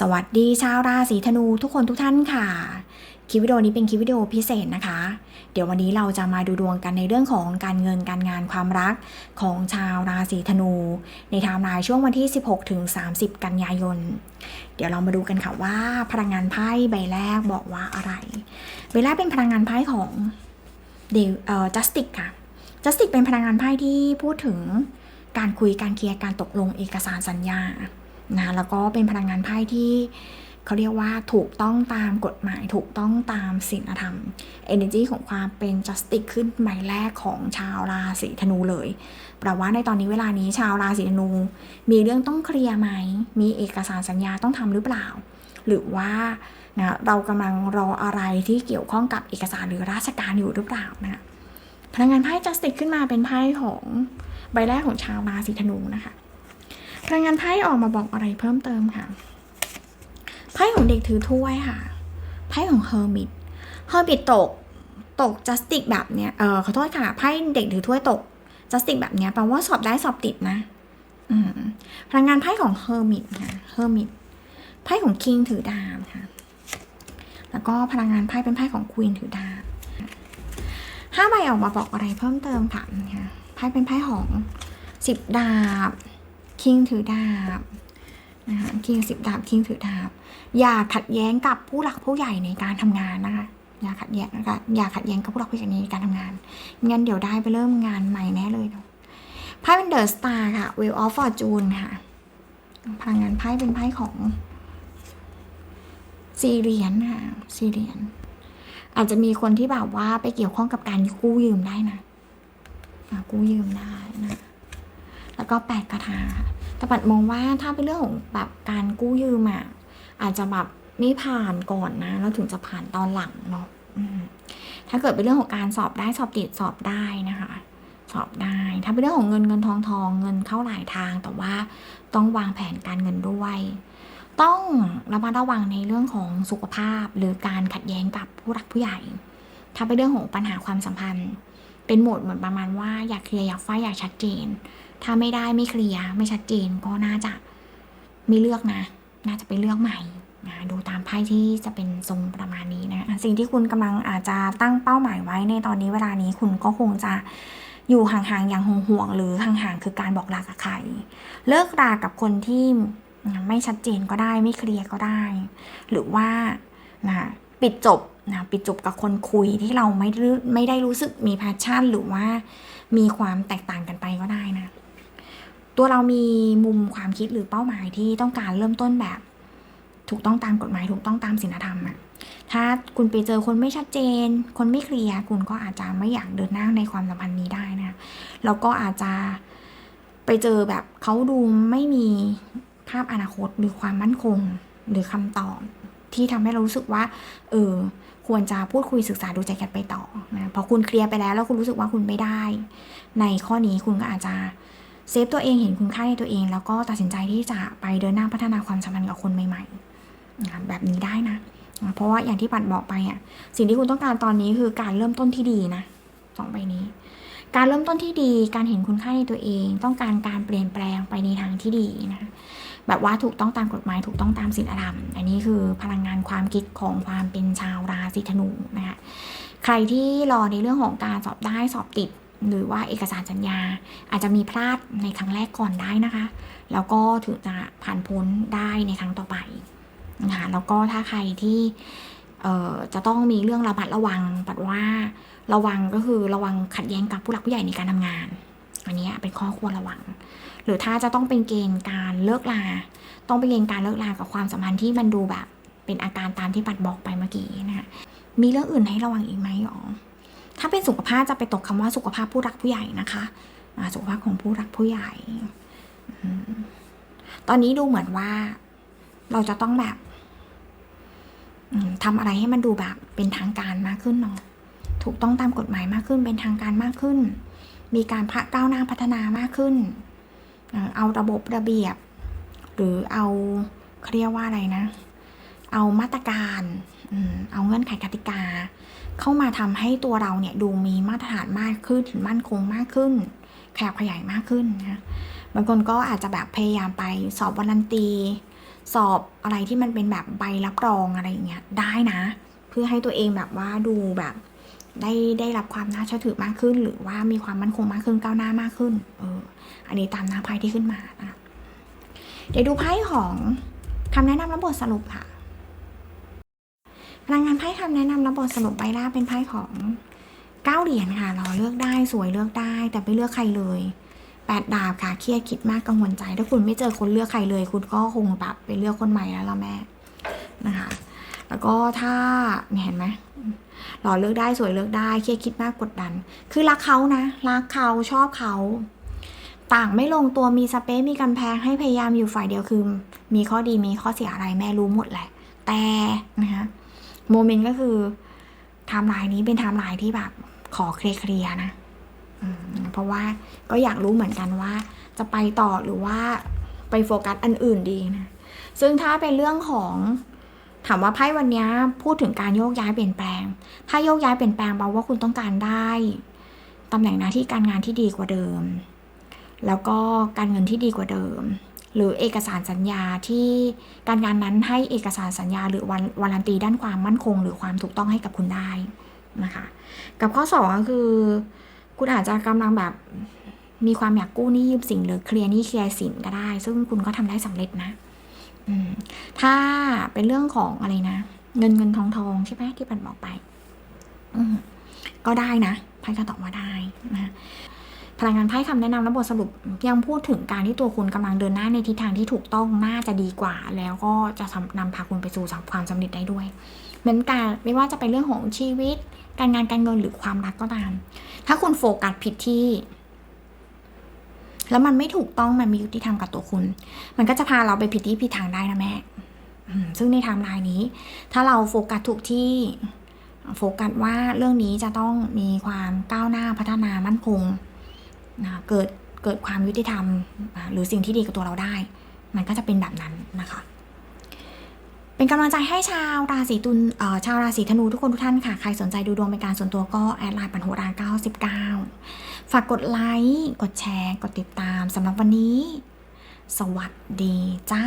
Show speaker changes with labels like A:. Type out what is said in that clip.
A: สวัสดีชาวราศีธนูทุกคนทุกท่านค่ะ คลิปวิดีโอนี้เป็นคลิปวิดีโอพิเศษนะคะ เดี๋ยววันนี้เราจะมาดูดวงกันในเรื่องของการเงินการงานความรักของชาวราศีธนู ในไทม์ไลน์ช่วงวันที่ 16ถึง30 กันยายน เดี๋ยวเรามาดูกันค่ะว่า พลังงานไพ่ใบแรกบอกว่าอะไร ใบแรกเป็นพลังงานไพ่ของเดเอ่อจัสติกค่ะจัสติกเป็นพลังงานไพ่ที่พูดถึงการคุยการเคลียร์การตกลงเอกสารสัญญา นะแล้วก็เป็นพลังงานไพ่ที่เขาเรียกว่าถูกต้องตามกฎหมายถูกต้องตามศีลธรรม energy ของความเป็น justice ขึ้นใบแรกของชาวราศีธนูเลยแปลว่าในตอนนี้เวลานี้ชาวราศีธนู มีเรื่องต้องเคลียร์ไหม มีเอกสารสัญญาต้องทำหรือเปล่า หรือว่านะเรากำลังรออะไรที่เกี่ยวข้องกับเอกสารหรือราชการอยู่หรือเปล่านะพลังงานไพ่ justice ขึ้นมาเป็นไพ่ของใบแรกของชาวราศีธนูนะคะ ลังงานไพ่ออกมาบอกอะไรเพิ่มเติมค่ะ ไพ่ของเด็กถือถ้วยค่ะ ไพ่ของเฮอร์มิต เฮอร์มิตตก ตกจัสติกแบบเนี้ย เออขอโทษค่ะ ไพ่เด็กถือถ้วยตกจัสติกแบบเนี้ยแปลว่าสอบได้สอบติดนะ อืม พลังงานไพ่ของเฮอร์มิตค่ะ เฮอร์มิต ไพ่ของคิงถือดาบค่ะ แล้วก็พลังงานไพ่เป็นไพ่ของควีนถือดาบห้าใบออกมาบอกอะไรเพิ่มเติมค่ะค่ะไพ่เป็นไพ่ของสิบดาบ คิงถือดาบนะคะคิงสิบดาบคิงถือดาบ อย่าขัดแย้งกับผู้หลักผู้ใหญ่ในการทำงานนะคะอย่าขัดแย้งนะคะอย่าขัดแย้งกับผู้หลักผู้ใหญ่ในการทำงานงั้นเดี๋ยวได้ไปเริ่มงานใหม่แน่เลยเนาะไพ่เป็นเดอะสตาร์ค่ะ Wheel of Fortune ค่ะพลังงานไพ่เป็นไพ่ของซีเรียนค่ะซีเรียน อาจจะมีคนที่แบบว่าไปเกี่ยวข้องกับการกู้ยืมได้นะกู้ยืมได้นะ แล้วก็แปดกระทาค่ะ แต่ปัดมองว่าถ้าเป็นเรื่องของแบบการกู้ยืมอะอาจจะแบบไม่ผ่านก่อนนะแล้วถึงจะผ่านตอนหลังเนาะถ้าเกิดเป็นเรื่องของการสอบได้สอบติดสอบได้นะคะ สอบได้ ถ้าเป็นเรื่องของเงินเงินทองทองเงินเข้าหลายทาง แต่ว่าต้องวางแผนการเงินด้วย ต้องระมัดระวังในเรื่องของสุขภาพ หรือการขัดแย้งกับผู้รักผู้ใหญ่ ถ้าเป็นเรื่องของปัญหาความสัมพันธ์ เป็นโหมดเหมือนประมาณว่าอยากเคลียร์อยากไฟอยากชัดเจน ถ้าไม่ได้ไม่เคลียร์ไม่ชัดเจนก็น่าจะไม่เลือกนะ น่าจะไปเลือกใหม่นะดูตามไพ่ที่จะเป็นทรงประมาณนี้นะอะสิ่งที่คุณกำลังอาจจะตั้งเป้าหมายไว้ในตอนนี้เวลานี้คุณก็คงจะอยู่ห่างๆอย่างห่วงๆหรือห่างๆคือการบอกลากับใคร เลิกรากับคนที่ไม่ชัดเจนก็ได้ไม่เคลียร์ก็ได้ หรือว่านะปิดจบนะปิดจบกับคนคุยที่เราไม่ไม่ได้รู้สึกมีแพชชั่น หรือว่ามีความแตกต่างกันไปก็ได้นะ ตัวเรามีมุมความคิดหรือเป้าหมายที่ต้องการเริ่มต้นแบบ ถูกต้องตามกฎหมายถูกต้องตามศีลธรรมอะถ้าคุณไปเจอคนไม่ชัดเจน คนไม่เคลียร์คุณก็อาจจะไม่อยากเดินหน้าในความสัมพันธ์นี้ได้นะแล้วก็อาจจะไปเจอแบบเขาดูไม่มีภาพอนาคตหรือความมั่นคงหรือคำตอบที่ทำให้เรารู้สึกว่า เออ ควรจะพูดคุยศึกษาดูใจกันไปต่อนะพอคุณเคลียร์ไปแล้วแล้วคุณรู้สึกว่าคุณไม่ได้ ในข้อนี้คุณก็อาจจะ เซฟตัวเองเห็นคุณค่าในตัวเอง แล้วก็ตัดสินใจที่จะไปเดินหน้าพัฒนาความสัมพันธ์กับคนใหม่ๆ แบบนี้ได้นะอะเพราะว่าอย่างที่ปัดบอกไปอะสิ่งที่คุณต้องการตอนนี้คือการเริ่มต้นที่ดีนะสองใบนี้ การเริ่มต้นที่ดี การเห็นคุณค่าในตัวเอง ต้องการการเปลี่ยนแปลงไปในทางที่ดีนะ แบบว่าถูกต้องตามกฎหมายถูกต้องตามศีลธรรม อันนี้คือพลังงานความคิดของความเป็นชาวราศีธนูนะคะใครที่รอในเรื่องของการสอบได้สอบติด หรือว่าเอกสารสัญญา อาจจะมีพลาดในครั้งแรกก่อนได้นะคะ แล้วก็ถึงจะผ่านพ้นได้ในครั้งต่อไปนะคะแล้วก็ถ้าใครที่จะต้องมีเรื่องระมัดระวังปัดว่าระวังก็คือระวังขัดแย้งกับผู้หลักผู้ใหญ่ในการทำงาน อันนี้เป็นข้อควรระวัง หรือถ้าจะต้องเป็นเกณฑ์การเลิกลา ต้องเป็นเกณฑ์การเลิกลากับความสัมพันธ์ที่มันดูแบบ เป็นอาการตามที่ปัดบอกไปเมื่อกี้นะคะมีเรื่องอื่นให้ระวังอีกไหมหรอ ถ้าเป็นสุขภาพจะไปตกคำว่าสุขภาพผู้รักผู้ใหญ่นะคะสุขภาพของผู้รักผู้ใหญ่ตอนนี้ดูเหมือนว่าเราจะต้องแบบทำอะไรให้มันดูแบบเป็นทางการมากขึ้นเนาะถูกต้องตามกฎหมายมากขึ้น เป็นทางการมากขึ้น มีการพระก้าวหน้าพัฒนามากขึ้น เอาระบบระเบียบ หรือเอาเขาเรียกว่าอะไรนะ เอามาตรการเอาเงื่อนไขกติกา เข้ามาทำให้ตัวเราเนี่ยดูมีมาตรฐานมากขึ้นมั่นคงมากขึ้นขยับขยายมากขึ้นนะบางคนก็อาจจะแบบพยายามไปสอบวารันตี สอบอะไรที่มันเป็นแบบใบรับรองอะไรอย่างเงี้ยได้นะ เพื่อให้ตัวเองแบบว่าดูแบบได้ได้รับความน่าเชื่อถือมากขึ้น หรือว่ามีความมั่นคงมากขึ้นก้าวหน้ามากขึ้น เออ อันนี้ตามหน้าไพ่ที่ขึ้นมานะเดี๋ยวดูไพ่ของคำแนะนำและบทสรุปค่ะ ลังงานไพ่คำแนะนำและบทสรุปใบแรกเป็นไพ่ของเก้าเหรียญค่ะรอเลือกได้สวยเลือกได้ แต่ไม่เลือกใครเลยแปดดาบค่ะเครียดคิดมากกังวลใจ ถ้าคุณไม่เจอคนเลือกใครเลย คุณก็คงแบบไปเลือกคนใหม่แล้วล่ะแม่นะคะแล้วก็ถ้าเนี่ยเห็นไหมรอเลือกได้สวยเลือกได้เครียดคิดมากกดดัน คือรักเขานะรักเขาชอบเขา ต่างไม่ลงตัวมีสเปซมีกำแพงให้พยายามอยู่ฝ่ายเดียวคือ มีข้อดีมีข้อเสียอะไรแม่รู้หมดแหละ แต่นะคะ โมเมนต์ก็คือไทม์ไลน์นี้เป็นไทม์ไลน์ที่แบบขอเคลียร์นะเพราะว่าก็อยากรู้เหมือนกันว่า จะไปต่อหรือว่าไปโฟกัสอันอื่นดีนะ ซึ่งถ้าเป็นเรื่องของถามว่าไพ่วันนี้พูดถึงการโยกย้ายเปลี่ยนแปลง ถ้าโยกย้ายเปลี่ยนแปลงแปลว่าคุณต้องการได้ตำแหน่งหน้าที่การงานที่ดีกว่าเดิม แล้วก็การเงินที่ดีกว่าเดิม หรือเอกสารสัญญาที่การงานนั้นให้เอกสารสัญญา หรือวันวารันตีด้านความมั่นคง หรือความถูกต้องให้กับคุณได้นะคะ กับข้อสองก็คือ คุณอาจจะกำลังแบบมีความอยากกู้หนี้ยืมสินหรือเคลียร์หนี้เคลียร์สินก็ได้ ซึ่งคุณก็ทำได้สำเร็จนะถ้าเป็นเรื่องของอะไรนะ เงินเงินทองทองใช่ไหมที่ปันบอกไปก็ได้นะไพ่ก็ตอบว่าได้นะ พลังงานไพ่คำแนะนำและบทสรุปยังพูดถึงการที่ตัวคุณกำลังเดินหน้าในทิศทางที่ถูกต้องน่าจะดีกว่า แล้วก็จะนำพาคุณไปสู่ความสำเร็จได้ด้วย เหมือนกันไม่ว่าจะเป็นเรื่องของชีวิต การงานการเงินหรือความรักก็ตาม ถ้าคุณโฟกัสผิดที่แล้วมันไม่ถูกต้องมันมียุติธรรมกับตัวคุณ มันก็จะพาเราไปผิดที่ผิดทางได้นะแม่ ซึ่งในไทม์ไลน์นี้ ถ้าเราโฟกัสถูกที่ โฟกัสว่าเรื่องนี้จะต้องมีความก้าวหน้าพัฒนามั่นคง นะเกิดเกิดความยุติธรรม หรือสิ่งที่ดีกับตัวเราได้ มันก็จะเป็นแบบนั้นนะคะ เป็นกำลังใจให้ชาวราศีตุลชาวราศีธนูทุกคนทุกท่านค่ะ ใครสนใจดูดวงเป็นการส่วนตัวก็แอดไลน์ปันโหรา99 ฝากกดไลค์กดแชร์ กดติดตามสำหรับวันนี้ สวัสดีจ้า